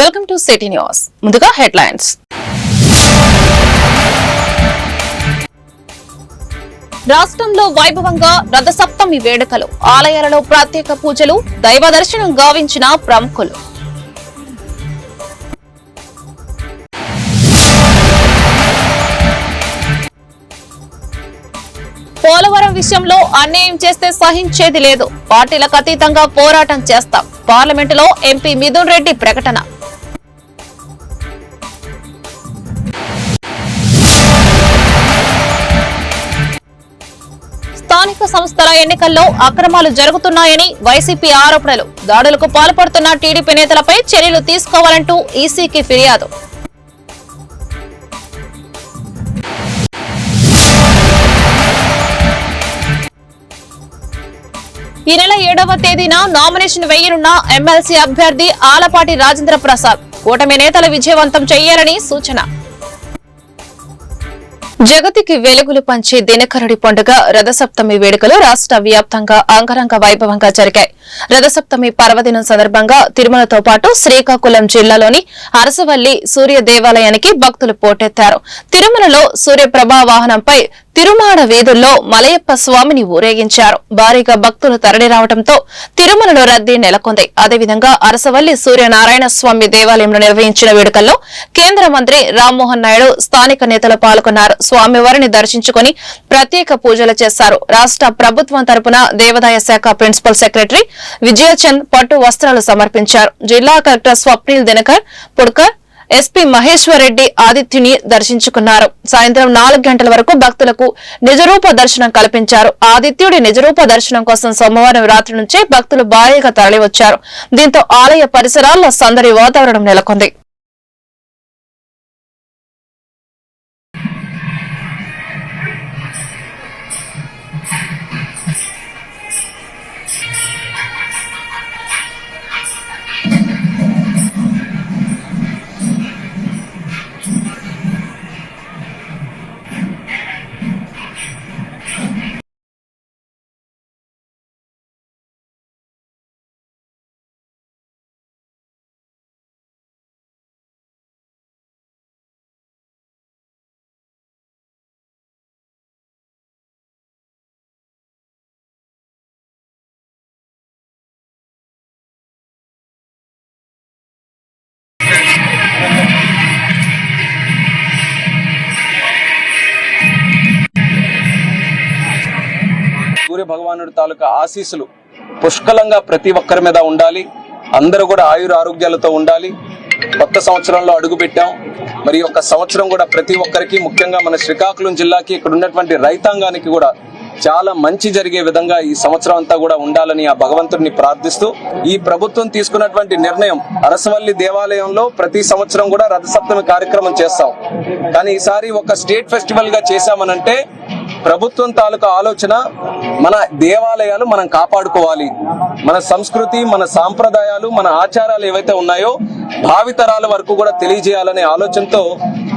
Welcome to city news. ముందుగా headlines. రాష్ట్రంలో వైభవంగా రథసప్తమి వేడుకలు ఆలయాలలో ప్రత్యేక పూజలు దైవ దర్శనం గావించిన ప్రముఖులు. పోలవరం విషయంలో అన్యాయం చేస్తే సహించేది లేదు. పార్టీలకు అతీతంగా పోరాటం చేస్తాం. పార్లమెంటులో ఎంపీ మిథున్ రెడ్డి ప్రకటన. స్థానిక సంస్థల ఎన్నికల్లో అక్రమాలు జరుగుతున్నాయని వైసీపీ ఆరోపణలు. దాడులకు పాల్పడుతున్న టీడీపీ నేతలపై చర్యలు తీసుకోవాలంటూ ఈసీకి ఫిర్యాదు. ఈ నెల ఏడవ తేదీన నామినేషన్ వేయనున్న ఎమ్మెల్సీ అభ్యర్థి ఆలపాటి రాజేంద్ర ప్రసాద్. కూటమి నేతలు విజయవంతం చేయాలని సూచన. జగతికి వెలుగులు పంచే దినకరుడి పండుగ రథసప్తమి వేడుకలు రాష్ట్ర వ్యాప్తంగా అంగరంగ వైభవంగా జరిగాయి. రథసప్తమి పర్వదినం సందర్భంగా తిరుమలతో పాటు శ్రీకాకుళం జిల్లాలోని అరసవల్లి సూర్య దేవాలయానికి భక్తులు పోటెత్తారు. తిరుమలలో సూర్యప్రభా వాహనంపై తిరుమాడ వీధుల్లో మలయప్ప స్వామిని ఊరేగించారు. భారీగా భక్తులు తరలిరావడంతో తిరుమలలో రద్దీ నెలకొంది. అదేవిధంగా అరసవల్లి సూర్యనారాయణ స్వామి దేవాలయంలో నిర్వహించిన వేడుకల్లో కేంద్ర మంత్రి రామ్మోహన్ నాయుడు స్థానిక నేతలు పాల్గొన్నారు. స్వామివారిని దర్శించుకుని ప్రత్యేక పూజలు చేశారు. రాష్ట్ర ప్రభుత్వం తరపున దేవాదాయ శాఖ ప్రిన్సిపల్ సెక్రటరీ విజయచంద్ పట్టు వస్త్రాలు సమర్పించారు. జిల్లా కలెక్టర్ స్వప్నిల్ దినకర్ పుడ్కర్ ఎస్పీ మహేశ్వరరెడ్డి ఆదిత్యుని దర్శించుకున్నారు. సాయంత్రం నాలుగు గంటల వరకు భక్తులకు నిజరూప దర్శనం కల్పించారు. ఆదిత్యుడి నిజరూప దర్శనం కోసం సోమవారం రాత్రి నుంచే భక్తులు భారీగా తరలివచ్చారు. దీంతో ఆలయ పరిసరాల్లో సందడి వాతావరణం నెలకొంది. భగవానుడి తాలూకా ఆశీస్సులు పుష్కలంగా ప్రతి ఒక్కరి మీద ఉండాలి. అందరూ కూడా ఆయుర ఆరోగ్యాలతో ఉండాలి. కొత్త సంవత్సరంలో అడుగు పెట్టాం. మరి ఒక సంవత్సరం కూడా ప్రతి ఒక్కరికి ముఖ్యంగా మన శ్రీకాకుళం జిల్లాకి ఇక్కడ ఉన్నటువంటి రైతాంగానికి కూడా చాలా మంచి జరిగే విధంగా ఈ సంవత్సరం అంతా కూడా ఉండాలని ఆ భగవంతుడిని ప్రార్థిస్తూ ఈ ప్రభుత్వం తీసుకున్నటువంటి నిర్ణయం అరసవల్లి దేవాలయంలో ప్రతి సంవత్సరం కూడా రథసప్తమి కార్యక్రమం చేస్తాం. కానీ ఈసారి ఒక స్టేట్ ఫెస్టివల్గా చేశామనంటే ప్రభుత్వం తాలూకా ఆలోచన మన దేవాలయాలు మనం కాపాడుకోవాలి. మన సంస్కృతి మన సాంప్రదాయాలు మన ఆచారాలు ఏవైతే ఉన్నాయో భావితరాల వరకు కూడా తెలియజేయాలనే ఆలోచనతో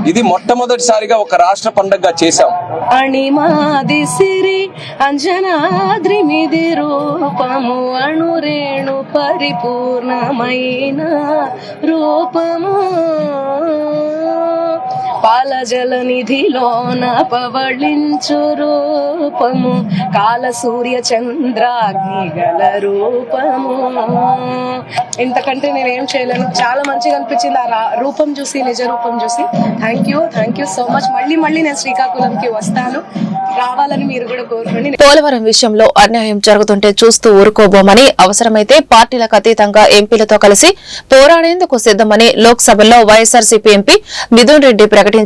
ఇది మొట్టమొదటిసారిగా ఒక రాష్ట్ర పండుగగా చేశాం. అణిమాది సిరి అంజనాద్రి మిది రూపము అణురేణు పరిపూర్ణమైన రూపము. పాలజల నిధిలోన పవళించు రూపము కాల సూర్య చంద్రాగ్ని గల రూపము. ఇంతకంటే నేనేం చేయలేను. చాలా మంచిగా అనిపించింది ఆ రూపం చూసి నిజ రూపం చూసి. Thank you thank you so much మళ్ళీ మళ్ళీ నేను శ్రీకాకుళంకి వస్తాను. రావాలని మీరు కూడా కోరుకోండి. పోలవరం విషయంలో అన్యాయం జరుగుతుంటే చూస్తూ ఊరుకోబోమని అవసరమైతే పార్టీలకు అతీతంగా ఎంపీలతో కలిసి పోరాడేందుకు సిద్దమని లోక్సభలో వైఎస్ఆర్సీపీ ఎంపీ మిథున్ రెడ్డి ప్రకటించారు.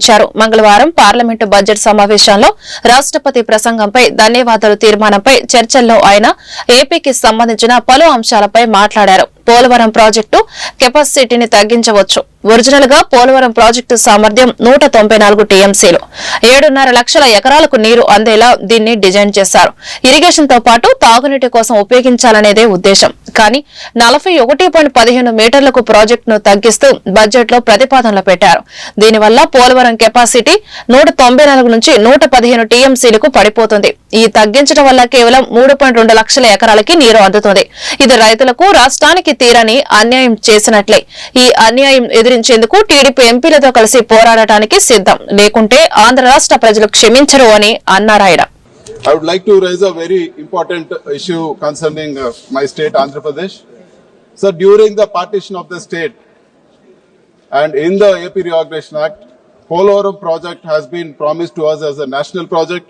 మంగళవారం పార్లమెంటు బడ్జెట్ సమావేశంలో రాష్ట్రపతి ప్రసంగంపై ధన్యవాదాలు తీర్మానంపై చర్చల్లో ఆయన ఏపీకి సంబంధించిన పలు అంశాలపై మాట్లాడారు. పోలవరం ప్రాజెక్టు కెపాసిటీని తగ్గించవచ్చు. ఒరిజినల్గా పోలవరం ప్రాజెక్టు సామర్థ్యం నూట తొంభై నాలుగు టీఎంసీలు. ఏడున్నర లక్షల ఎకరాలకు నీరు అందేలా దీన్ని డిజైన్ చేశారు. ఇరిగేషన్తో పాటు తాగునీటి కోసం ఉపయోగించాలనేదే ఉద్దేశం. కానీ నలభై ఒకటి పాయింట్ పదిహేను మీటర్లకు ప్రాజెక్టును తగ్గిస్తూ బడ్జెట్లో ప్రతిపాదనలు పెట్టారు. దీనివల్ల పోలవరం కెపాసిటీ నూట తొంభై నాలుగు నుంచి నూట పదిహేను టీఎంసీలకు పడిపోతుంది. ఈ తగ్గించడం వల్ల కేవలం మూడు పాయింట్ రెండు లక్షల ఎకరాలకి నీరు అందుతుంది. ఇది రైతులకు రాష్ట్రానికి ఎవరికి తీరని అన్యాయం చేసినట్లే ఈ అన్యాయం ఎదిరించేందుకు టీడీపీ ఎంపీలతో కలిసి పోరాడటానికి సిద్ధం లేకుంటే ఆంధ్ర రాష్ట్ర ప్రజలు క్షమించరు అని అన్నారాయన I would like to raise a very important issue concerning uh, my state, Andhra Pradesh. So during the partition of the state and in the AP Reorganization Act, Polorum project has been promised to us as a national project.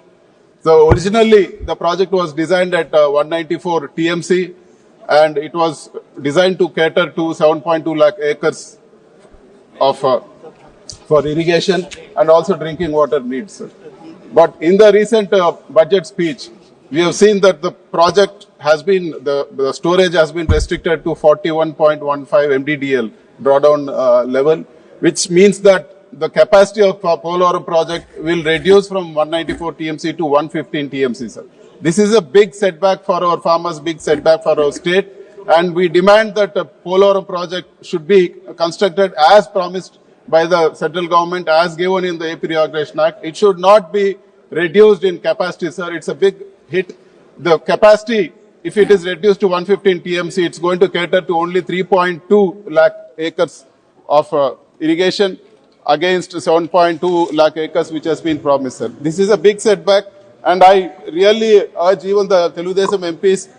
So originally, the project was designed at uh, 194 TMC and it was designed to cater to 7.2 lakh acres of uh, for irrigation and also drinking water needs. But in the recent uh, budget speech, we have seen that the project has been, the, the storage has been restricted to 41.15 MDDL drawdown uh, level, which means that the capacity of uh, Polorum project will reduce from 194 TMC to 115 TMC. Sir. This is a big setback for our farmers, big setback for our state, and we demand that the Polorum project should be constructed as promised by the central government as given in the AP Reorganization Act. It should not be reduced in capacity, sir. It's a big hit. The capacity, if it is reduced to 115 TMC, it's going to cater to only 3.2 lakh acres of uh, irrigation against 7.2 lakh acres which has been promised, sir. This is a big setback and I really urge even the Teludesam MPs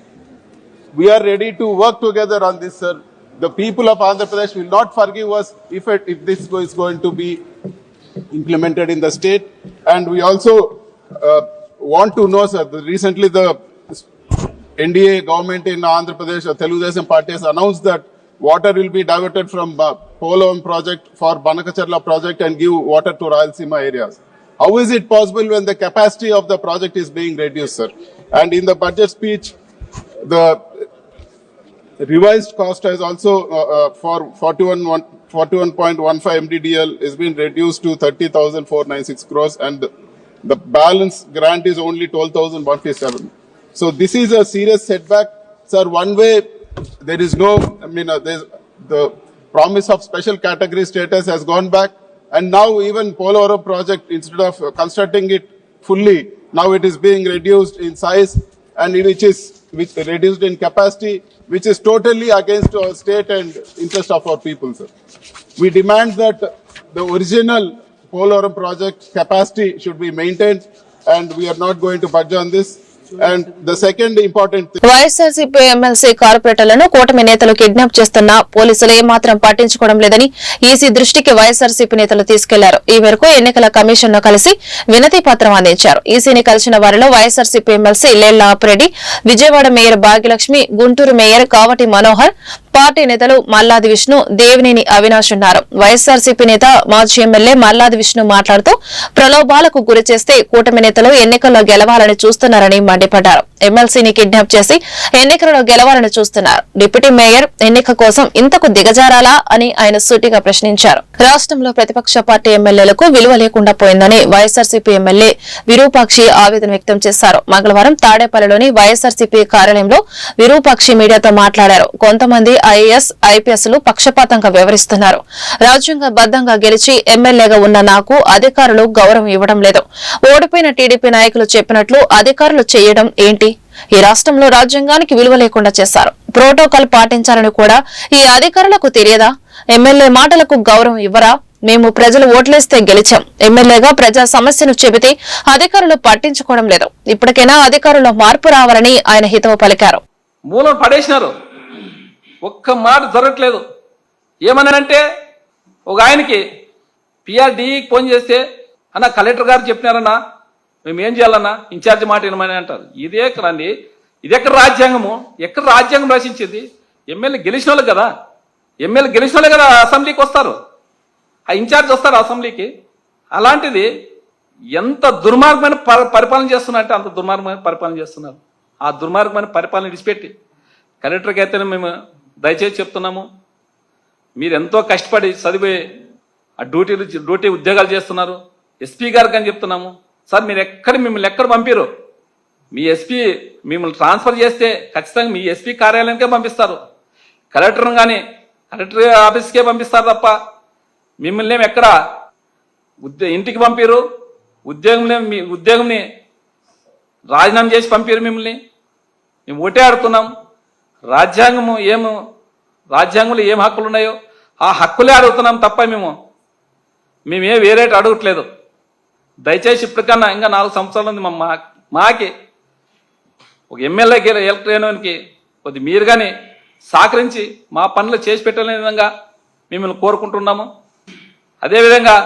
we are ready to work together on this, sir. The people of Andhra Pradesh will not forgive us if it, if this is going to be implemented in the state. And we also uh, want to know, sir, recently the NDA government in Andhra Pradesh, the Teludesam party has announced that water will be diverted from uh, project for Banakacharla project and give water to Rayalaseema areas. How is it possible when the capacity of the project is being reduced, sir? And in the budget speech, the revised cost has also uh, uh, for 41.15 MDDL is been reduced to 30,496 crores and the- balance grant is only 12,157. So this is a serious setback. Sir, one way, there is no, I mean, uh, the promise of special category status has gone back and now even Polo project, instead of constructing it fully, now it is being reduced in size and which is which reduced in capacity, which is totally against our state and interest of our people, sir. We demand that the original Polorum project capacity should be maintained and we are not going to budge on this. YSRCP MLC కార్పొరేటర్లను కూటమి నేతలు kidnap చేస్తున్న పోలీసులు ఏమాత్రం పట్టించుకోవడం లేదని EC దృష్టికి వైఎస్ఆర్సీపీ నేతలు తీసుకెళ్ళారు. ఈ మేరకు ఎన్నికల కమిషన్ను కలిసి వినతి పత్రం అందించారు. ఈసీని కలిసిన వారిలో YSRCP MLC Lella Apareddy Vijayawada mayor Bhagyalakshmi Guntur mayor Kavati Manohar party నేతలు మల్లాది విష్ణు దేవినేని అవినాష్ ఉన్నారు. వైఎస్ఆర్సీపీ నేత మాజీ ఎమ్మెల్యే మల్లాది విష్ణు మాట్లాడుతూ ప్రలోభాలకు గురి చేస్తే కూటమి నేతలు ఎన్నికల్లో గెలవాలని చూస్తున్నారని మండిపడ్డారు. ఎమ్మెల్సీని కిడ్నాప్ చేసి ఎన్నికలలో గెలవాలని చూస్తున్నారు. డిప్యూటీ మేయర్ ఎన్నిక కోసం ఇంతకు దిగజారాలా అని ఆయన సూటిగా ప్రశ్నించారు. రాష్ట్రంలో ప్రతిపక్ష పార్టీ ఎమ్మెల్యేలకు విలువ లేకుండా పోయిందని వైఎస్ఆర్సీపీ ఎమ్మెల్యే విరూపాక్షి ఆవేదన వ్యక్తం చేశారు. మంగళవారం తాడేపల్లిలోని వైఎస్ఆర్సీపీ కార్యాలయంలో విరూపాక్షి మీడియాతో మాట్లాడారు. కొంతమంది ఐఏఎస్ ఐపీఎస్లు పక్షపాతంగా రాజ్యాంగ బద్దంగా గెలిచి ఎమ్మెల్యేగా ఉన్న నాకు అధికారులు గౌరవం ఇవ్వడం లేదు. ఓడిపోయిన టీడీపీ నాయకులు చెప్పినట్లు అధికారులు చేయడం ఏంటి? ఈ రాష్ట్రంలో రాజ్యాంగానికి విలువ లేకుండా చేశారు. ప్రోటోకాల్ పాటించాలని కూడా ఈ అధికారులకు తెలియదా? ఎమ్మెల్యే మాటలకు గౌరవం ఇవ్వరా? మేము ప్రజలు ఓట్లేస్తే గెలిచాం. ఎమ్మెల్యేగా ప్రజా సమస్యను చెబితే అధికారులు పట్టించుకోవడం లేదు. ఇప్పటికైనా అధికారుల్లో మార్పు రావాలని ఆయన హితవు పలికారు. మూలం పడేసినారు. ఒక్క మాట జరగట్లేదు. ఏమన్నానంటే ఒక ఆయనకి పిఆర్డీకి ఫోన్ చేస్తే అన్న కలెక్టర్ గారు చెప్పినారన్నా మేము ఏం చేయాలన్నా? ఇన్ఛార్జ్ మాట వినమని అంటారు. ఇదే ఎక్కడండి ఇది ఎక్కడ రాజ్యాంగము? ఎక్కడ రాజ్యాంగం రచించింది ఎమ్మెల్యే గెలిచిన వాళ్ళు కదా. ఎమ్మెల్యే గెలిచిన వాళ్ళు కదా అసెంబ్లీకి వస్తారు. ఆ ఇన్ఛార్జ్ వస్తారు అసెంబ్లీకి. అలాంటిది ఎంత దుర్మార్గమైన పరిపాలన చేస్తున్నారంటే అంత దుర్మార్గమైన పరిపాలన చేస్తున్నారు. ఆ దుర్మార్గమైన పరిపాలన విడిచిపెట్టి. కలెక్టర్కి అయితేనే మేము దయచేసి చెప్తున్నాము. మీరు ఎంతో కష్టపడి చదివి ఆ డ్యూటీలు డ్యూటీ ఉద్యోగాలు చేస్తున్నారు. ఎస్పీ గారికి అని చెప్తున్నాము. సార్ మీరు ఎక్కడ మిమ్మల్ని ఎక్కడ పంపిరు? మీ ఎస్పీ మిమ్మల్ని ట్రాన్స్ఫర్ చేస్తే ఖచ్చితంగా మీ ఎస్పీ కార్యాలయానికే పంపిస్తారు. కలెక్టర్ని కానీ కలెక్టర్ ఆఫీస్కే పంపిస్తారు తప్ప మిమ్మల్ని ఏమి ఎక్కడ ఉద్యో ఇంటికి పంపిరు? ఉద్యోగం మీ ఉద్యోగంని రాజీనామా చేసి పంపారు మిమ్మల్ని? మేము ఓటే ఆడుతున్నాం. రాజ్యాంగము ఏము రాజ్యాంగంలో ఏం హక్కులు ఉన్నాయో ఆ హక్కులే అడుగుతున్నాం తప్ప మేము మేమే వేరేటి అడగట్లేదు. దయచేసి ఇప్పటికన్నా ఇంకా నాలుగు సంవత్సరాలు ఉంది మా మాకి. ఒక ఎమ్మెల్యేకి ఎలక్ట్ కొద్ది మీరు కానీ సహకరించి మా పనులు చేసి పెట్టలేని విధంగా మిమ్మల్ని కోరుకుంటున్నాము. అదేవిధంగా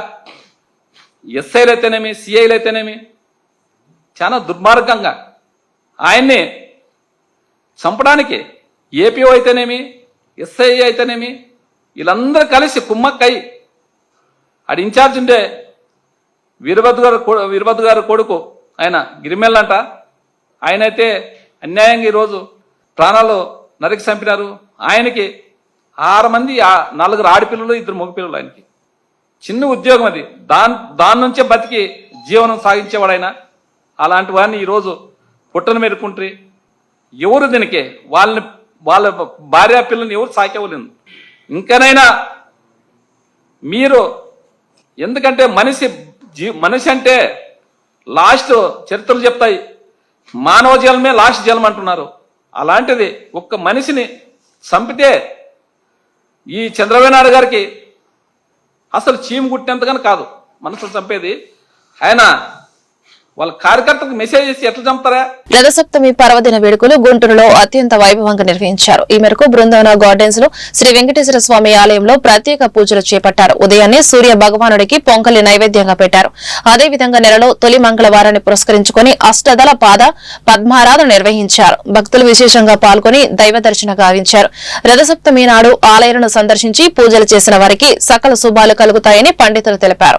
ఎస్ఐలు అయితేనేమి సిఐలు అయితేనేమి చాలా దుర్మార్గంగా ఆయన్ని చంపడానికి ఏపీఓ అయితేనేమి ఎస్ఐ అయితేనేమి వీళ్ళందరూ కలిసి కుమ్మక్కై ఆడ ఇన్ఛార్జ్ ఉండే వీరభద్ర గారు కొ- వీరభద్ర గారు కొడుకు ఆయన గిరిమెల్లంట. ఆయన అయితే అన్యాయంగా ఈరోజు ప్రాణాలు నరికి చంపినారు. ఆయనకి ఆరు మంది ఆ- నలుగురు ఆడపిల్లలు ఇద్దరు మగపిల్లలు ఆయనకి. చిన్న ఉద్యోగం అది. దాని దాని నుంచే బతికి జీవనం సాగించేవాడు ఆయన అలాంటి వాడిని ఈరోజు పుట్టను మెరుకుంట్రి ఎవరు దీనికి? వాళ్ళని వాళ్ళ భార్య పిల్లల్ని ఎవరు సాకేవలేదు. ఇంకనైనా మీరు ఎందుకంటే మనిషి జీ మనిషి అంటే లాస్ట్ చరిత్రలు చెప్తాయి. మానవ జలమే లాస్ట్ జలం అంటున్నారు. అలాంటిది ఒక్క మనిషిని చంపితే ఈ చంద్రబాబు నాయుడు గారికి అసలు చీము కుట్టినంతగానే కాదు. మనసు చంపేది. ఆయన వాళ్ళ కార్యకర్తలకు మెసేజ్ ఇచ్చి ఎట్లా చంపుతారా? రథసప్తమి పర్వదిన వేడుకలు గుంటూరులో అత్యంత వైభవంగా నిర్వహించారు. ఈ మేరకు బృందావన గార్డెన్స్లో శ్రీ వెంకటేశ్వర స్వామి ఆలయంలో ప్రత్యేక పూజలు చేపట్టారు. ఉదయాన్నే సూర్య భగవానుడికి పొంకలి నైవేద్యంగా పెట్టారు. అదేవిధంగా నెలలో తొలి మంగళవారాన్ని పురస్కరించుకుని అష్టదళ పాద పద్మారాధన నిర్వహించారు. భక్తులు విశేషంగా పాల్గొని దైవ దర్శన గావించారు. రథసప్తమి నాడు ఆలయాలను సందర్శించి పూజలు చేసిన వారికి సకల శుభాలు కలుగుతాయని పండితులు తెలిపారు.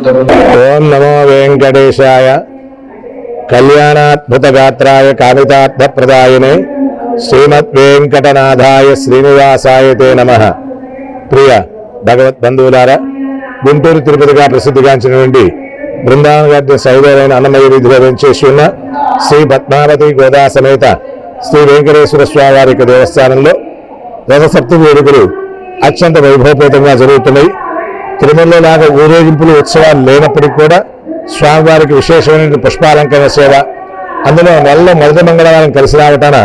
ఓం నమో వెంకటేశాయ కళ్యాణాద్భుతగాత్రాయ కామితార్థప్రదాయనే శ్రీమద్ వెంకటనాథాయ శ్రీనివాసాయ తే నమ. ప్రియ భగవత్ బంధువులారా గుంటూరు తిరుపతిగా ప్రసిద్ధిగాంచినటువంటి బృందావన గారి సైదరైన అన్నమయ్య వీధిలో వెంచేసి ఉన్న శ్రీ పద్మావతి గోదా సమేత శ్రీ వెంకటేశ్వర స్వామి వారి యొక్క దేవస్థానంలో రథసప్తమి వేడుకలు అత్యంత వైభవపేతంగా జరుగుతున్నాయి. తిరుమలలో లాగా ఊరేగింపులు ఉత్సవాలు లేనప్పటికీ కూడా స్వామివారికి విశేషమైన పుష్పాలంకరణ సేవ అందులో నెలలో మొదటి మంగళవారం కలిసి రావటాన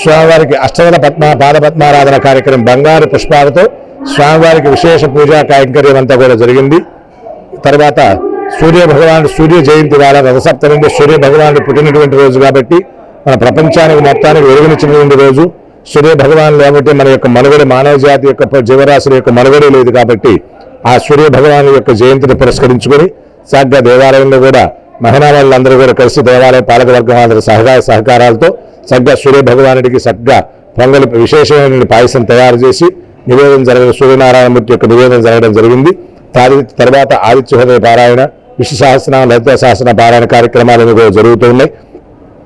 స్వామివారికి అష్టదల పద్మ పాదపద్మారాధన కార్యక్రమం బంగారు పుష్పాలతో స్వామివారికి విశేష పూజా కైంకర్యం అంతా కూడా జరిగింది. తర్వాత సూర్య భగవానుడు సూర్య జయంతి వేళ రథసప్తమి సూర్య భగవానుడు పుట్టినటువంటి రోజు కాబట్టి మన ప్రపంచానికి మొత్తానికి వెలుగునిచ్చినటువంటి రోజు. సూర్య భగవాన్ లేకపోతే మన యొక్క మనుగడ మానవ జాతి యొక్క జీవరాశుల యొక్క మనుగడ లేదు కాబట్టి ఆ సూర్య భగవాన్ యొక్క జయంతిని పురస్కరించుకొని చక్కగా దేవాలయంలో కూడా మహిళా వాళ్ళందరూ కూడా కలిసి దేవాలయ పాలకవర్గం అందరి సహకార సహకారాలతో చక్కగా సూర్య భగవానుడికి చక్కగా పొంగలి విశేషమైన పాయసం తయారు చేసి నివేదన జరగడం సూర్యనారాయణమూర్తి యొక్క నివేదన జరగడం జరిగింది. తాది తర్వాత ఆదిత్యహృదయ పారాయణ విష్ణు సహస్రనామ లలిత సహస్ర పారాయణ కార్యక్రమాలు కూడా జరుగుతున్నాయి.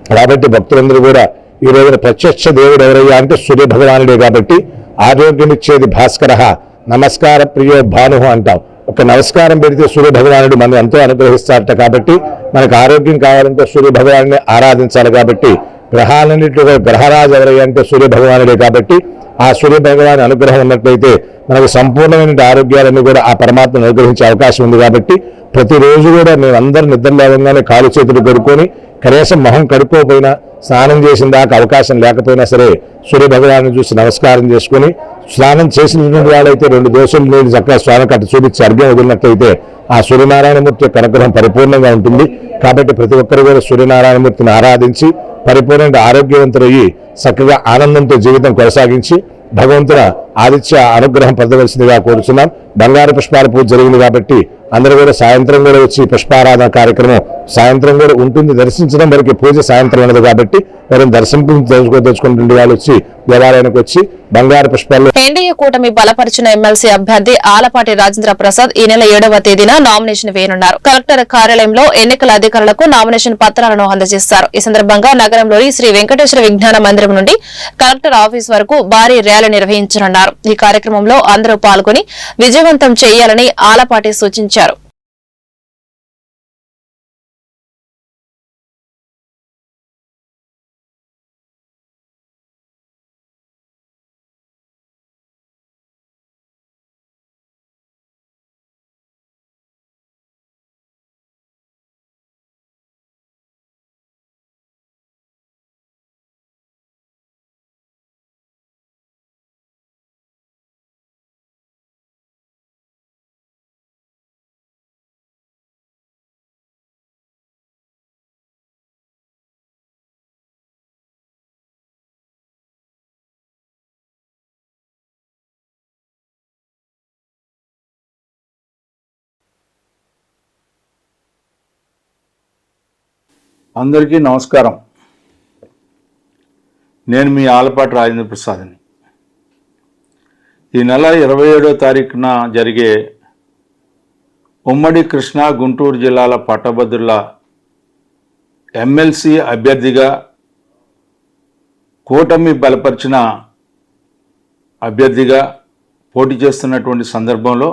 కాబట్టి భక్తులందరూ కూడా ఈ రోజున ప్రత్యక్ష దేవుడు ఎవరయ్యా అంటే సూర్య భగవానుడే కాబట్టి ఆరోగ్యమిచ్చేది భాస్కర నమస్కార ప్రియో భాను అంటాం. ఒక నమస్కారం పెడితే సూర్య భగవానుడు మనం ఎంతో అనుగ్రహిస్తారట కాబట్టి మనకు ఆరోగ్యం కావాలంటే సూర్య భగవాన్ని ఆరాధించాలి కాబట్టి గ్రహాలన్నింటిలో గ్రహరాజు ఎవరయ్యంటే సూర్యభగవానుడే సూర్య భగవానుడే కాబట్టి ఆ సూర్యభగవాన్ అనుగ్రహం ఉన్నట్లయితే మనకు సంపూర్ణమైన ఆరోగ్యాలన్నీ కూడా ఆ పరమాత్మను అనుగ్రహించే అవకాశం ఉంది కాబట్టి ప్రతిరోజు కూడా మేము అందరూ నిద్ర లేవగానే కాలు చేతులు కడుక్కొని కనీసం మొహం కడుక్కోపోయినా స్నానం చేసిన దాకా అవకాశం లేకపోయినా సరే సూర్య భగవాన్ని చూసి నమస్కారం చేసుకుని స్నానం చేసినటువంటి వాళ్ళైతే రెండు దోషులు లేని చక్కగా స్నానం కట్ట చూపించి అర్ఘ్యం వదిలినట్లయితే ఆ సూర్యనారాయణమూర్తి యొక్క అనుగ్రహం పరిపూర్ణంగా ఉంటుంది. కాబట్టి ప్రతి ఒక్కరు కూడా సూర్యనారాయణమూర్తిని ఆరాధించి పరిపూర్ణ ఆరోగ్యవంతులయ్యి చక్కగా ఆనందంతో జీవితం కొనసాగించి భగవంతుల ఆదిత్య అనుగ్రహం పొందవలసిందిగా కోరుతున్నాం బంగారు పుష్పాల పూజ జరిగింది కాబట్టి అందరూ కూడా సాయంత్రం కూడా వచ్చి పుష్పారాధన కార్యక్రమం సాయంత్రం కూడా ఉంటుంది. దర్శించడం వరకు పూజ సాయంత్రం ఉండదు కాబట్టి మరి దర్శనం తెచ్చుకుంటుండే వాళ్ళు వచ్చి దేవాలయానికి వచ్చి బంగారు పుష్పాలు ఎన్డీఏ కూటమి బలపరిచిన ఎమ్మెల్సీ అభ్యర్థి ఆలపాటి రాజేంద్ర ప్రసాద్ ఈ నెల ఏడవ తేదీన నామినేషన్ వేయనున్నారు. కలెక్టర్ కార్యాలయంలో ఎన్నికల అధికారులకు నామినేషన్ పత్రాలను అందజేస్తారు. ఈ సందర్భంగా నగరంలోని శ్రీ వెంకటేశ్వర విజ్ఞాన మందిరం నుండి కలెక్టర్ ఆఫీస్ వరకు భారీ ర్యాలీ నిర్వహించనున్నారు. ఈ కార్యక్రమంలో అందరూ పాల్గొని విజయవంతం చేయాలని ఆలపాటి సూచించారు. అందరికీ నమస్కారం. నేను మీ ఆలపాటి రాజేంద్ర ప్రసాద్ని. ఈ నెల ఇరవై ఏడో తారీఖున జరిగే ఉమ్మడి కృష్ణా గుంటూరు జిల్లాల పట్టభద్రుల ఎమ్మెల్సీ అభ్యర్థిగా కూటమి బలపరిచిన అభ్యర్థిగా పోటీ చేస్తున్నటువంటి సందర్భంలో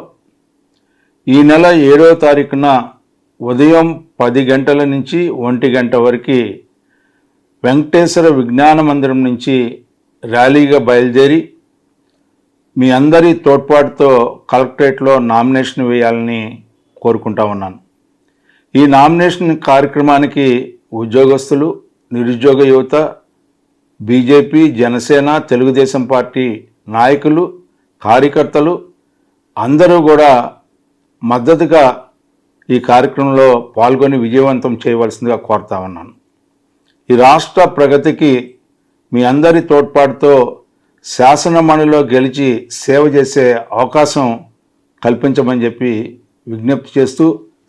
ఈ నెల ఏడో తారీఖున ఉదయం పది గంటల నుంచి ఒంటి గంట వరకు వెంకటేశ్వర విజ్ఞాన మందిరం నుంచి ర్యాలీగా బయలుదేరి మీ అందరి తోడ్పాటుతో కలెక్టరేట్లో నామినేషన్ వేయాలని కోరుకుంటా ఉన్నాను. ఈ నామినేషన్ కార్యక్రమానికి ఉద్యోగస్తులు నిరుద్యోగ యువత బీజేపీ జనసేన తెలుగుదేశం పార్టీ నాయకులు కార్యకర్తలు అందరూ కూడా మద్దతుగా ఈ కార్యక్రమంలో పాల్గొని విజయవంతం చేయవలసిందిగా కోరుతా ఉన్నాను. ఈ రాష్ట్ర ప్రగతికి మీ అందరి తోడ్పాటుతో శాసనమండలిలో గెలిచి సేవ చేసే అవకాశం కల్పించమని చెప్పి విజ్ఞప్తి చేస్తూ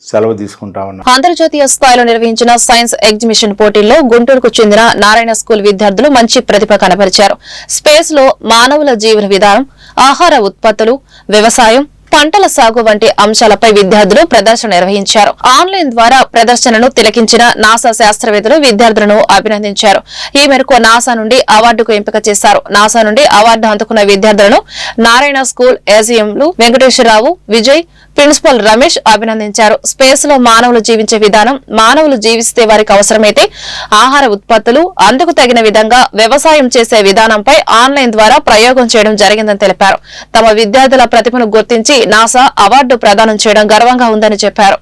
సెలవు తీసుకుంటా ఉన్నాను. అంతర్జాతీయ స్థాయిలో నిర్వహించిన సైన్స్ ఎగ్జిబిషన్ పోటీల్లో గుంటూరుకు చెందిన నారాయణ స్కూల్ విద్యార్థులు మంచి ప్రతిభ కనబరిచారు. స్పేస్లో మానవుల జీవన విధానం ఆహార ఉత్పత్తులు వ్యవసాయం పంటల సాగు వంటి అంశాలపై విద్యార్థులు ప్రదర్శన నిర్వహించారు. ఆన్లైన్ ద్వారా ప్రదర్శనను తిలకించిన నాసా శాస్త్రవేత్తలు విద్యార్థులను అభినందించారు. ఈ మేరకు నాసా నుండి అవార్డుకు ఎంపిక చేశారు. నాసా నుండి అవార్డు అందుకున్న విద్యార్థులను నారాయణ స్కూల్ ఏజీఎంలు వెంకటేశ్వరరావు విజయ్ ప్రిన్సిపల్ రమేష్ అభినందించారు. స్పేస్లో మానవులు జీవించే విధానం మానవులు జీవిస్తే వారికి అవసరమైతే ఆహార ఉత్పత్తులు అందుకు తగిన విధంగా వ్యవసాయం చేసే విధానంపై ఆన్లైన్ ద్వారా ప్రయోగం చేయడం జరిగిందని తెలిపారు. తమ విద్యార్థుల ప్రతిభను గుర్తించి నాసా అవార్డు ప్రదానం చేయడం గర్వంగా ఉందని చెప్పారు.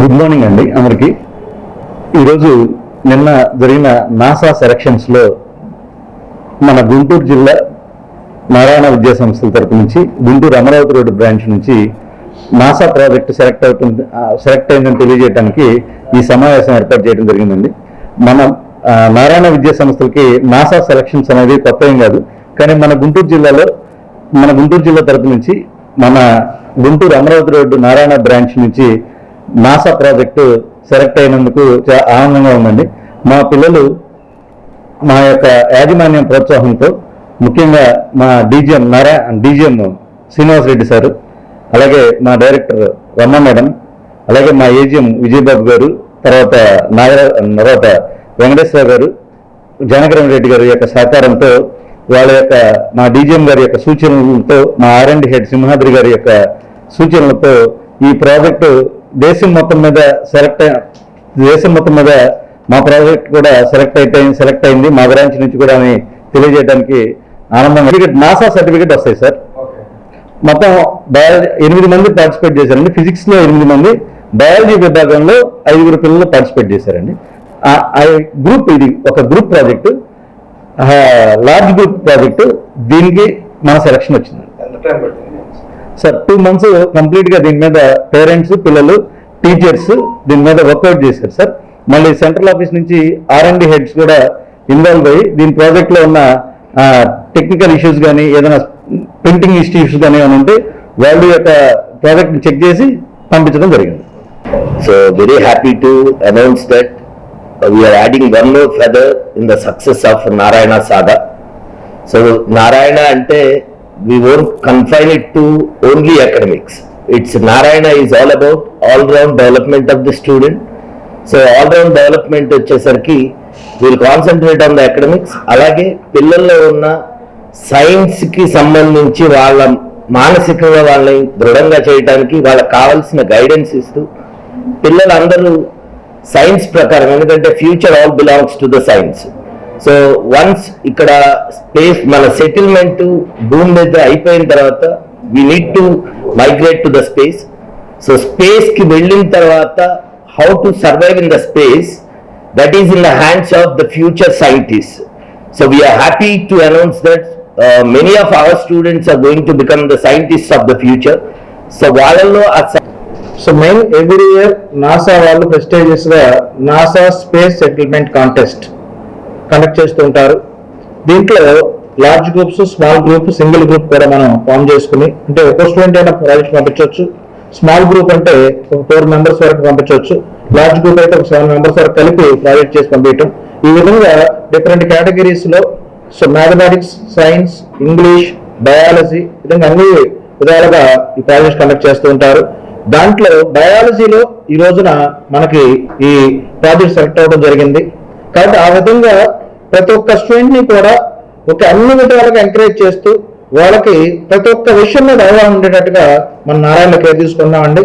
గుడ్ మార్నింగ్ అండి అందరికి. ఈరోజు నిన్న జరిగిన నాసా సెలక్షన్స్లో మన గుంటూరు జిల్లా నారాయణ విద్యా సంస్థల తరపు నుంచి గుంటూరు అమరావతి రోడ్డు బ్రాంచ్ నుంచి నాసా ప్రాజెక్ట్ సెలెక్ట్ అవుతుంది సెలెక్ట్ అయిందని తెలియజేయడానికి ఈ సమావేశం ఏర్పాటు చేయడం జరిగిందండి. మన నారాయణ విద్యా సంస్థలకి నాసా సెలక్షన్స్ అనేది కొత్త ఏం కాదు. కానీ మన గుంటూరు జిల్లాలో మన గుంటూరు జిల్లా తరపు నుంచి మన గుంటూరు అమరావతి రోడ్డు నారాయణ బ్రాంచ్ నుంచి నాసా ప్రాజెక్టు సెలెక్ట్ అయినందుకు చాలా ఆనందంగా ఉందండి. మా పిల్లలు మా యొక్క యాజమాన్యం ప్రోత్సాహంతో ముఖ్యంగా మా DGM Nara DGM Srinivas Reddy sir అలాగే మా డైరెక్టర్ రమ్మ మేడం అలాగే మా ఏజీఎం విజయబాబు గారు తర్వాత నాగర తర్వాత వెంకటేశ్వర గారు జనకరం రెడ్డి గారి యొక్క సహకారంతో వాళ్ళ యొక్క మా డీజీఎం గారి యొక్క సూచనలతో మా ఆర్ అండ్ హెడ్ సింహాద్రి గారి యొక్క సూచనలతో ఈ ప్రాజెక్టు దేశం మొత్తం మీద సెలెక్ట్ దేశం మొత్తం మీద మా ప్రాజెక్ట్ కూడా సెలెక్ట్ అయితే సెలెక్ట్ అయింది. మా బ్రాంచ్ నుంచి కూడా అని తెలియజేయడానికి ఆనందంగా సర్టిఫికేట్ నాసా సర్టిఫికేట్ వస్తాయి సార్. మొత్తం బయాలజీ ఎనిమిది మంది పార్టిసిపేట్ చేశారండి. ఫిజిక్స్లో ఎనిమిది మంది బయాలజీ విభాగంలో ఐదుగురు పిల్లలు పార్టిసిపేట్ చేశారండి. గ్రూప్ ఇది ఒక group project large group project దీనికి మన సెలక్షన్ వచ్చింది సార్ టూ మంత్స్ కంప్లీట్గా దీని మీద పేరెంట్స్ పిల్లలు టీచర్స్ దీని మీద వర్కౌట్ చేశారు సార్. మళ్ళీ సెంట్రల్ ఆఫీస్ నుంచి ఆర్ అండ్ హెడ్స్ కూడా ఇన్వాల్వ్ అయ్యి దీని ప్రాజెక్ట్లో ఉన్న టెక్నికల్ ఇష్యూస్ కానీ ఏదైనా ప్రింటింగ్ ఇష్యూస్ కానీ ఏమైనా ఉంటే వాళ్ళు యొక్క ప్రాజెక్ట్ చెక్ చేసి పంపించడం జరిగింది. So very happy to announce that we are adding వన్లో feather in the success of Narayana సాదా సో నారాయణ అంటే we won't confine it to only academics it's Narayana is all about all round development of the student so all round development వచ్చేసరికి వీళ్ళు concentrate on the academics అలాగే పిల్లల్లో ఉన్న సైన్స్కి సంబంధించి వాళ్ళ మానసికంగా వాళ్ళని దృఢంగా చేయడానికి వాళ్ళకి కావాల్సిన గైడెన్స్ ఇస్తూ పిల్లలందరూ సైన్స్ ప్రకారం ఎందుకంటే future all belongs to the science so once ఇక్కడ స్పేస్ మన సెటిల్మెంట్ భూమి మీద అయిపోయిన తర్వాత we need to migrate to the space so స్పేస్కి వెళ్ళిన తర్వాత how to survive in the space that is in the hands of the future scientist so we are happy to announce that many of our students are going to become the scientist of the future so వాళ్ళల్లో ఆ sci- so main every year NASA వాళ్ళు prestigious NASA space settlement contest conduct చేస్తూ ఉంటారు. దీంట్లో large groups small group single group కూడా మనం form చేసుకుని అంటే ఒక స్టూడెంట్ అయినా ప్రాజెక్ట్ పంపించవచ్చు. స్మాల్ గ్రూప్ అంటే ఒక ఫోర్ మెంబర్స్ వరకు పంపించవచ్చు. లార్జ్ గ్రూప్ అయితే ఒక సెవెన్ మెంబర్స్ వరకు కలిపి ప్రాజెక్ట్ చేసి పంపించడం ఈ విధంగా different కేటగిరీస్లో so mathematics science English biology విధంగా అన్ని విధాలుగా ఈ ప్రాజెక్ట్ కండక్ట్ చేస్తూ ఉంటారు. దాంట్లో బయాలజీలో ఈ రోజున మనకి ఈ ప్రాజెక్ట్ సెలెక్ట్ అవ్వడం జరిగింది. కాబట్టి ఆ విధంగా ప్రతి ఒక్క స్టూడెంట్ని కూడా ఒక అన్ని విధాలుగా ఎంకరేజ్ చేస్తూ వాళ్ళకి ప్రతి ఒక్క విషయం మీద అవగాహన ఉండేటట్టుగా మన నారాయణ కేర్ తీసుకున్నామండి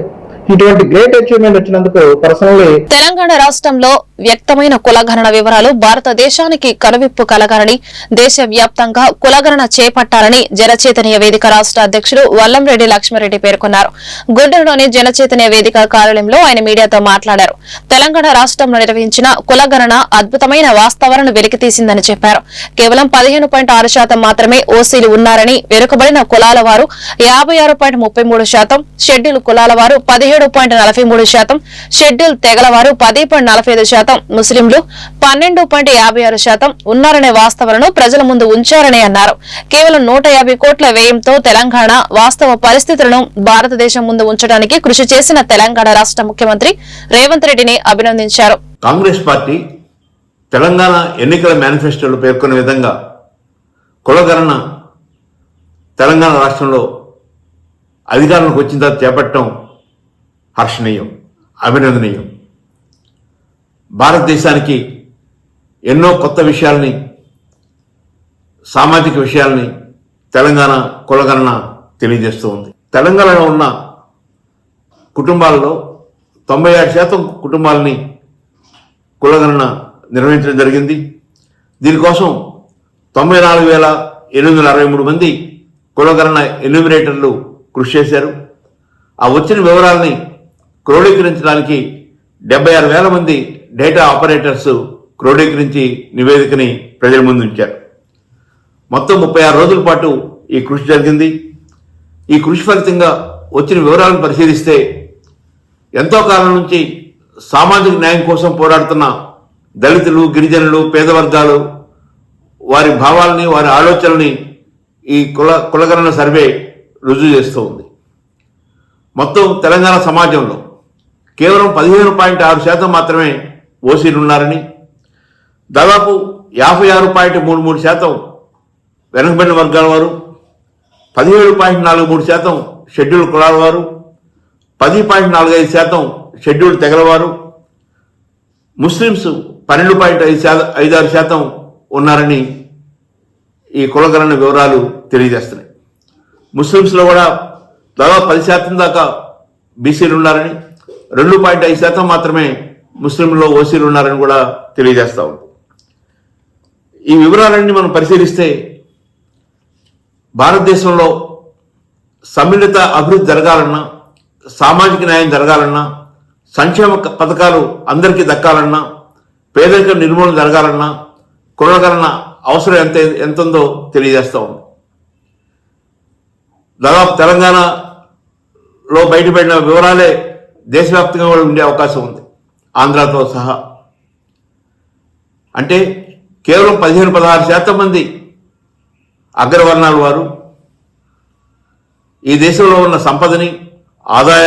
ఇటువంటి గ్రేట్ అచీవ్మెంట్ వచ్చినందుకు పర్సనల్లీ తెలంగాణ రాష్ట్రంలో వ్యక్తమైన కులగణన వివరాలు భారతదేశానికి కనువిప్పు కలగాలని దేశవ్యాప్తంగా కులగణన చేపట్టాలని జనచైతన్య వేదిక రాష్ట్ర అధ్యక్షుడు వల్లంరెడ్డి లక్ష్మారెడ్డి పేర్కొన్నారు. గుంటూరులోని జనచైతన్య వేదిక కార్యాలయంలో ఆయన మీడియాతో మాట్లాడారు. తెలంగాణ రాష్ట్రంలో నిర్వహించిన కులగణన అద్భుతమైన వాస్తవాలను వెలికితీసిందని చెప్పారు. కేవలం పదిహేను పాయింట్ ఆరు శాతం మాత్రమే ఓసీలు ఉన్నారని వెనుకబడిన కులాల వారు యాభై ఆరు పాయింట్ ముప్పై మూడు శాతం షెడ్యూల్ కులాల వారు పదిహేడు పదిహేడు పాయింట్ నలభై మూడు శాతం షెడ్యూల్ తెగల వారు పది పాయింట్ నలభై ఐదు శాతం ముస్లింలు పన్నెండు పాయింట్ యాభై ఆరు శాతం ఉన్నారనే వాస్తవాలను ప్రజల ముందు ఉంచారని అన్నారు. కేవలం నూట యాభై కోట్ల వ్యయంతో తెలంగాణ వాస్తవ పరిస్థితులను భారతదేశం ముందు ఉంచడానికి కృషి చేసిన తెలంగాణ రాష్ట్ర ముఖ్యమంత్రి రేవంత్ రెడ్డిని అభినందించారు. కాంగ్రెస్ పార్టీ తెలంగాణ ఎన్నికల మేనిఫెస్టోలో పేర్కొన్న విధంగా కులగణన తెలంగాణ రాష్ట్రంలో అధికారంలోకి వచ్చిన తర్వాత చేపట్టడం హర్షణీయం అభినందనీయం. భారతదేశానికి ఎన్నో కొత్త విషయాల్ని సామాజిక విషయాల్ని తెలంగాణ కులగణన తెలియజేస్తూ ఉంది. తెలంగాణలో ఉన్న కుటుంబాల్లో తొంభై ఆరు శాతం కుటుంబాలని కులగణన నిర్వహించడం జరిగింది. దీనికోసం తొంభై నాలుగు వేల ఎనిమిది వందల అరవై మూడు మంది కులగణన ఎన్యూమినేటర్లు కృషి చేశారు. ఆ వచ్చిన వివరాలని క్రోడీకరించడానికి డెబ్బై ఆరు వేల మంది డేటా ఆపరేటర్స్ క్రోడీకరించి నివేదికని ప్రజల ముందు ఉంచారు. మొత్తం ముప్పై ఆరు రోజుల పాటు ఈ కృషి జరిగింది. ఈ కృషి ఫలితంగా వచ్చిన వివరాలను పరిశీలిస్తే ఎంతో కాలం నుంచి సామాజిక న్యాయం కోసం పోరాడుతున్న దళితులు గిరిజనులు పేద వర్గాలు వారి భావాలని వారి ఆలోచనల్ని ఈ కుల కులగణన సర్వే రుజువు చేస్తూ ఉంది. మొత్తం తెలంగాణ సమాజంలో కేవలం పదిహేను పాయింట్ ఆరు శాతం మాత్రమే ఓసీలు ఉన్నారని దాదాపు యాభై ఆరు పాయింట్ మూడు మూడు శాతం వెనకబడిన వర్గాల వారు పదిహేడు పాయింట్ నాలుగు మూడు శాతం షెడ్యూల్ కులాల వారు పది పాయింట్ నాలుగు ఐదు శాతం షెడ్యూల్ తెగలవారు ముస్లిమ్స్ పన్నెండు పాయింట్ ఐదు శాతం ఐదు ఆరు శాతం ఉన్నారని ఈ కులగణన వివరాలు తెలియజేస్తున్నాయి. ముస్లిమ్స్లో కూడా దాదాపు పది శాతం దాకా బీసీలు ఉన్నారని రెండు పాయింట్ ఐదు శాతం మాత్రమే ముస్లింలో ఓసీలు ఉన్నారని కూడా తెలియజేస్తా ఉంది. ఈ వివరాలన్నీ మనం పరిశీలిస్తే భారతదేశంలో సమ్మిళిత అభివృద్ధి జరగాలన్నా సామాజిక న్యాయం జరగాలన్నా సంక్షేమ పథకాలు అందరికీ దక్కాలన్నా పేదరిక నిర్మూలన జరగాలన్నా కొనగలన అవసరం ఎంత ఎంతుందో తెలియజేస్తా ఉంది. దాదాపు తెలంగాణలో బయటపడిన వివరాలే దేశవ్యాప్తంగా కూడా ఉండే అవకాశం ఉంది. ఆంధ్రాతో సహా. అంటే కేవలం పదిహేను పదహారు శాతం మంది అగ్రవర్ణాల వారు. ఈ దేశంలో ఉన్న సంపదని ఆదాయ